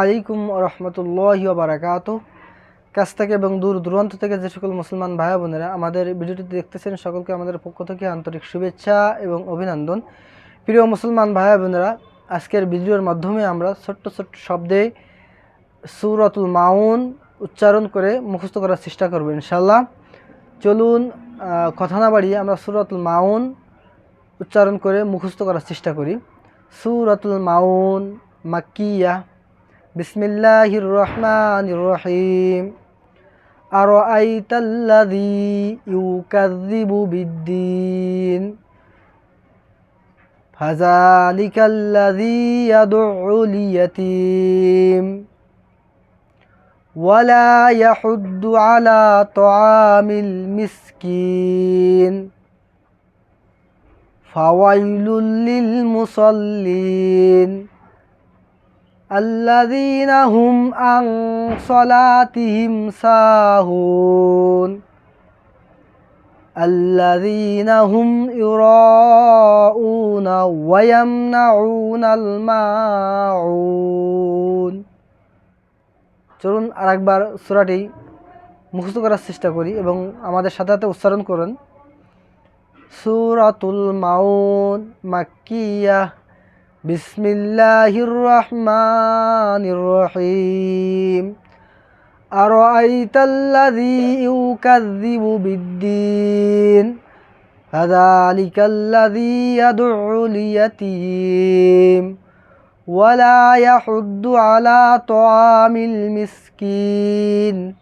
আলাইকুম রহমতুল্লাহ বারাকাত কাছ থেকে এবং দূর দূরান্ত থেকে যে সকল মুসলমান ভাই বোনেরা আমাদের ভিডিওটি দেখতেছেন, সকলকে আমাদের পক্ষ থেকে আন্তরিক শুভেচ্ছা এবং অভিনন্দন। প্রিয় মুসলমান ভাই বোনেরা, আজকের ভিডিওর মাধ্যমে আমরা ছোট্ট ছোট্ট শব্দে সুরতুল মাউন উচ্চারণ করে মুখস্থ করার চেষ্টা করব ইনশাল্লাহ চলুন কথা না বাড়িয়ে আমরা সুরতুল মাউন উচ্চারণ করে মুখস্থ করার চেষ্টা করি। সুরতুল মাউন মাক্কিয়া। বিসমিল্লাহির রহমানির রহিম أرأيت الذي يكذب بالدين فذلك الذي يدع اليتيم ولا يحد على طعام المسكين فويل للمصلين الذين هم عن صلاتهم ساهون الذين هم يراءون ويمنعون الماعون চলুন আরেকবার সূরাটি মুখস্থ করার চেষ্টা করি এবং আমাদের সাথে সাথে উচ্চারণ করুন সূরাতুল মাউন মাক্কিয়া بسم الله الرحمن الرحيم أرأيت الذي يكذب بالدين فذلك الذي يدعو اليتيم ولا يحد على طعام المسكين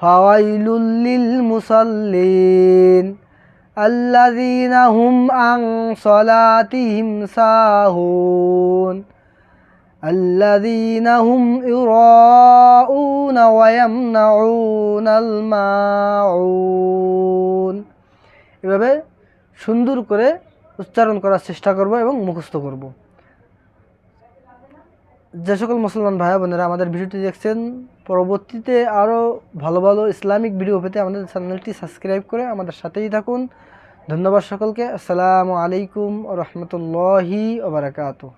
فويل للمصلين الذين هم عن صلاتهم ساهون الذين هم يراءون ويمنعون الماعون এভাবে সুন্দর করে উচ্চারণ করার চেষ্টা করব এবং মুখস্থ করব যে সকল মুসলমান ভাই বোনেরা আমাদের ভিডিওটি দেখছেন, পরবর্তীতে আরও ভালো ভালো ইসলামিক ভিডিও পেতে আমাদের চ্যানেলটি সাবস্ক্রাইব করে আমাদের সাথেই থাকুন। ধন্যবাদ সকলকে। আসসালামু আলাইকুম রহমতুল্লাহি ওবরাকাতু